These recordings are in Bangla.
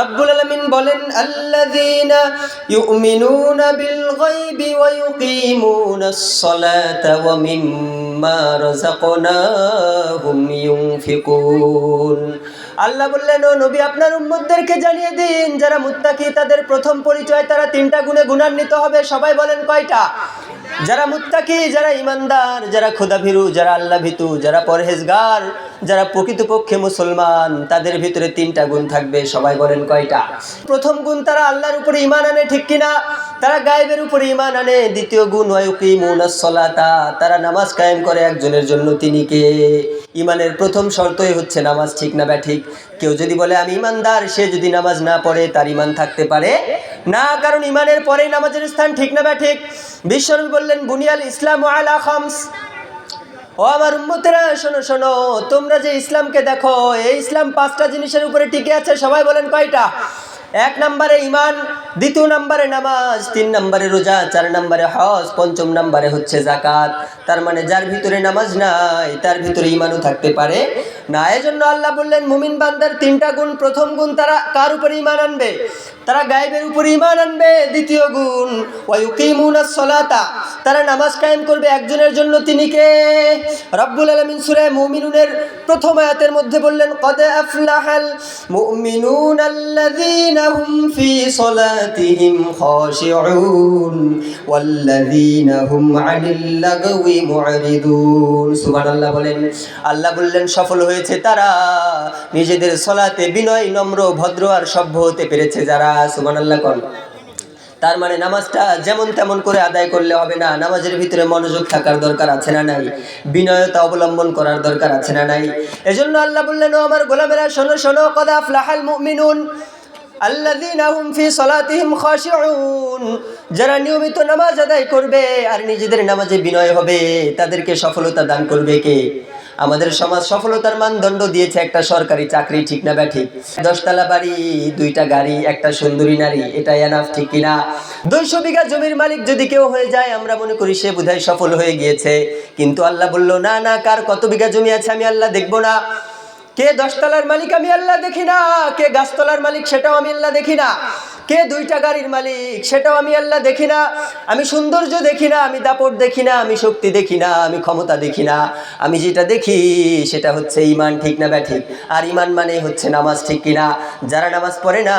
রব্বুল আলামিন বলেন, আল্লাযীনা ইউমিনুনা বিল গায়বি ওয়া ইউকিমুনাস সালাতা ওয়া মিম্মা রাযাকনাহুম ইউনফিকুন। আল্লাহ বললেন, ও নবী, আপনার উম্মতদেরকে জানিয়ে দিন, যারা মুত্তাকি, তাদের প্রথম পরিচয়, তারা তিনটা গুণে গুণান্বিত হবে। সবাই বলেন, কয়টা? যারা মুত্তাকি, যারা ইমানদার যারা খোদাভীরু, যারা আল্লাহ ভীতু, যারা পরহেজগার, যারা প্রকৃতপক্ষে মুসলমান, তাদের ভিতরে তিনটা গুণ থাকবে, সবাই বলেন কয়টা? প্রথম গুণ, তারা আল্লাহর উপরে ইমান আনে, ঠিক কিনা? তারা গায়েবের উপরে ইমান আনে। দ্বিতীয় গুণ ওয়াইকিমুনাসসালাতা তারা নামাজ কায়েম করে একজনের জন্য তিনি কে? ইমানের প্রথম শর্তই হচ্ছে নামাজ ঠিক না ব্যাঠিক। কেউ যদি বলে, আমি ইমানদার সে যদি নামাজ না পড়ে, তার ইমান থাকতে পারে না, কারণ ইমানের পরেই নামাজের স্থান ঠিক না বা ঠিক? বিশ্বনবী বললেন, বুনিয়াল ইসলাম আলা খামস। ও আমার উম্মতেরা, শোনো শোনো, তোমরা যে ইসলামকে দেখো, এই ইসলাম পাঁচটা জিনিসের উপরে টিকে আছে, সবাই বলেন কয়টা? এক নম্বরে ইমান দ্বিতীয় নম্বরে নামাজ, তিন নম্বরে রোজা, চার নম্বরে হজ, পঞ্চম নম্বরে হচ্ছে জাকাত তার মানে যার ভিতরে নামাজ নাই, তার ভিতরে ইমানও থাকতে পারে না। এজন্য আল্লাহ বললেন, মুমিন বান্দার তিনটা গুণ, প্রথম গুণ তারা কার উপরে ইমান আনবে? তারা গায়েবের উপরে ইমান আনবে, দ্বিতীয় গুণ। ওয়ায়ুকিমুনাস সলাতা, তারা নামাজ কায়েম করবে একজনের জন্য তিনি কে? রব্বুল আলামিন সূরা মুমিনুনের প্রথম আয়াতের মধ্যে বললেন, কদ আফলাহাল মুমিনুন আল্লাযীনা হুম ফি সলাতিহিম খাশিউন, ওয়াল্লাযীনা হুম আনিল লাগওয়ি মুরিদুন সুবহানাল্লাহ বলেন, আল্লাহ বললেন, সফল হয়েছে তারা। নিজেদের সলাতে বিনয়, নম্র, ভদ্র আর সভ্য হতে পেরেছে যারা সুবহানাল্লাহ কন। তার মানে নামাজটা যেমন তেমন করে আদায় করলে হবে না, নামাজের ভিতরে মনোযোগ থাকার দরকার আছে না নাই? বিনয়তা অবলম্বন করার দরকার আছে না নাই? এজন্য আল্লাহ বললেন আমার গোলামেরা, শোনো শোনো, কদা ফ্লাহাল মুমিনুন যারা নিয়মিত নামাজ আদায় করবে আর নিজেদের নামাজে বিনয় হবে, তাদেরকে সফলতা দান করবে কে? আমাদের সমাজ সফলতার মানদণ্ড দিয়েছে একটা সরকারি চাকরি, ঠিক না ব্যাঠি? দশতলা বাড়ি, দুইটা গাড়ি, একটা সুন্দরী নারী এটা এনাফ ঠিক কিনা? দুইশো বিঘা জমির মালিক যদি কেউ হয়ে যায়, আমরা মনে করি সে বোধহয় সফল হয়ে গিয়েছে। কিন্তু আল্লাহ বলল, না না, কার কত বিঘা জমি আছে, আমি আল্লাহ দেখব না। কে দশতলার মালিক, আমি আল্লাহ দেখি না। কে গাছতলার মালিক, সেটাও আমি আল্লাহ দেখি না। কে দুইটা গাড়ির মালিক? সেটাও আমি আল্লাহ দেখি না। আমি সৌন্দর্য দেখি না, আমি দাপট দেখি না, আমি শক্তি দেখি না, আমি ক্ষমতা দেখি না। আমি যেটা দেখি, সেটা হচ্ছে ইমান ঠিক না ব্যাঠিক? আর ইমান মানে হচ্ছে নামাজ, ঠিক কিনা? যারা নামাজ পড়ে না,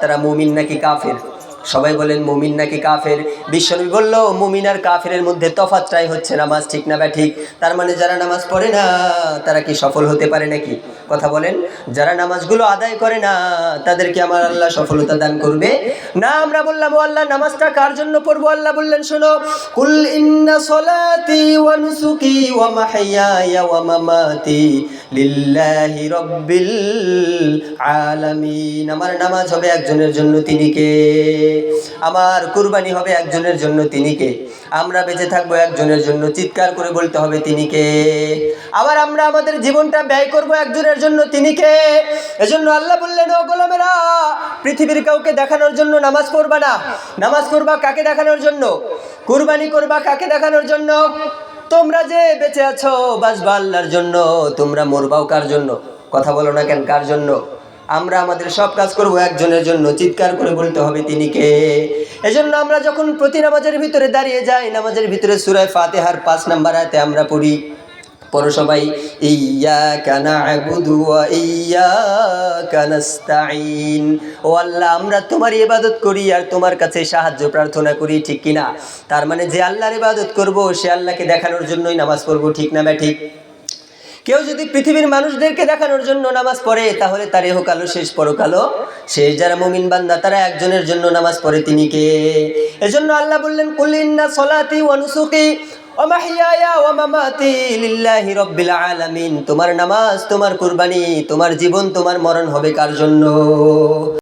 তারা মুমিন নাকি কাফের? সবাই বলেন মুমিন নাকি কাফের? বিশ্বনবী বলল, মুমিন আর কাফের মধ্যে তফাতটাই হচ্ছে নামাজ, ঠিক না বা ঠিক? তার মানে যারা নামাজ পড়ে না, তারা কি সফল হতে পারে নাকি? কথা বলেন, যারা নামাজগুলো আদায় করে না তাদেরকে আমার আল্লাহ সফলতা দান করবে? না, আমরা বললাম, ও আল্লাহ, নামাজটা কার জন্য পড়ব? আল্লাহ বললেন, শোনো, কুল ইন্না সলাতি ওয়া নুসুকি ওয়া মাহইয়ায়া ওয়া মামাতি। লিল্লাহি রাব্বিল আলামিন। আমার নামাজ হবে একজনের জন্য তিনি কে? আমার কুরবানি হবে একজনের জন্য তিনি কে? আমরা বেঁচে থাকব একজনের জন্য চিৎকার করে বলতে হবে তিনি কে? আবার আমরা আমাদের জীবনটা ব্যয় করব একজনের জন্য তিনি কে? এজন্য আল্লাহ বললেন, ও গোলামেরা, পৃথিবীর কাউকে দেখানোর জন্য নামাজ পড়বা না। নামাজ পড়বা কাকে দেখানোর জন্য? কুরবানি করবা কাকে দেখানোর জন্য? তোমরা যে বেঁচে আছো বাসবা আল্লাহর জন্য। তোমরা মরবাও কার জন্য? কথা বলো না কেন, কার জন্য? আমরা আমাদের সব কাজ করব একজনের জন্য। চিৎকার করে বলতে হবে তিনি কে? এজন্য আমরা যখন প্রতি নামাজের ভিতরে দাঁড়িয়ে যাই, নামাজের ভিতরে সুরায় ফাতেহার পাঁচ নাম্বার আয়তে আমরা পড়ি পড়ো সবাই আল্লাহ, আমরা তোমার ইবাদত করি আর তোমার কাছে সাহায্য, প্রার্থনা করি, ঠিক কিনা? তার মানে যে আল্লাহর ইবাদত করব, সে আল্লাহকে দেখানোর জন্যই নামাজ পড়ব, ঠিক না ব্যাঠিক কেউ যদি পৃথিবীর মানুষদেরকে দেখানোর জন্য নামাজ পড়ে, তাহলে তার এহকালো শেষ পরকালো শেষ যারা মুমিন বান্দা, তারা একজনের জন্য নামাজ পড়ে, তিনি কে? এজন্য আল্লাহ বললেন কুলিন্না সলাতি ওয়া তোমার নামাজ তোমার কুরবানি তোমার জীবন তোমার মরণ হবে কার জন্য?